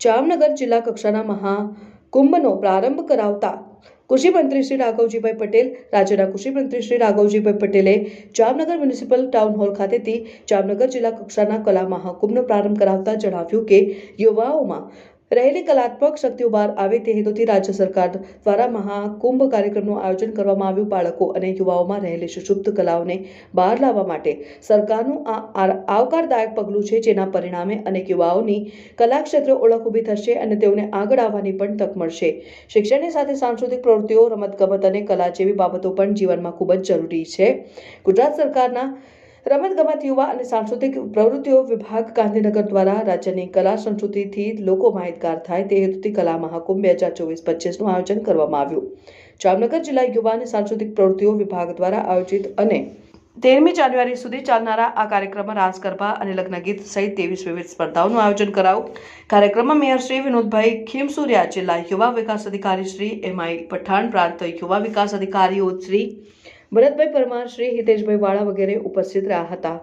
જામનગર જિલ્લા કક્ષાના મહાકુંભનો પ્રારંભ કરાવતા કૃષિ મંત્રી શ્રી રાઘવજીભાઈ પટેલ, રાજ્યના કૃષિ મંત્રી શ્રી રાઘવજીભાઈ પટેલે જામનગર મ્યુનિસિપલ ટાઉન હોલ ખાતેથી જામનગર જિલ્લા કક્ષાના કલા મહાકુંભનો પ્રારંભ કરાવતા જણાવ્યું કે યુવાઓમાં રહેલી કલાત્મક શક્તિઓ બહાર આવે તે હેતુથી રાજ્ય સરકાર દ્વારા મહાકુંભ કાર્યક્રમનું આયોજન કરવામાં આવ્યું. બાળકો અને યુવાઓમાં રહેલી સુષુપ્ત કલાઓને બહાર લાવવા માટે સરકારનું આ આવકારદાયક પગલું છે, જેના પરિણામે અનેક યુવાઓની કલા ક્ષેત્રે ઓળખ ઊભી થશે અને તેઓને આગળ આવવાની પણ તક મળશે. શિક્ષણની સાથે સાંસ્કૃતિક પ્રવૃત્તિઓ, રમતગમત અને કલા જેવી બાબતો પણ જીવનમાં ખૂબ જ જરૂરી છે. ગુજરાત સરકારના રમતગમત યુવા અને સાંસ્કૃતિક પ્રવૃત્તિઓ વિભાગ ગાંધીનગર દ્વારા રાજ્યની કલા સંસ્કૃતિથી લોકો માહિતગાર થાય તે હેતુથી કલા મહાકુંભ બે હજાર ચોવીસ પચીસનું આયોજન કરવામાં આવ્યું. જામનગર જિલ્લા યુવા અને સાંસ્કૃતિક પ્રવૃત્તિઓ વિભાગ દ્વારા આયોજિત અને તેરમી જાન્યુઆરી સુધી ચાલનારા આ કાર્યક્રમમાં રાસ ગરબા અને લગ્ન ગીત સહિત ત્રેવીસ વિવિધ સ્પર્ધાઓનું આયોજન કરાયું. કાર્યક્રમમાં મેયર શ્રી વિનોદભાઈ ખીમસુરિયા, જિલ્લા યુવા વિકાસ અધિકારી શ્રી એમઆઈ પઠાણ, પ્રાંત યુવા વિકાસ અધિકારીઓ શ્રી ભરતભાઈ પરમાર શ્રી હિતેશભાઈ વાળા વગેરે ઉપસ્થિત રહ્યા હતા.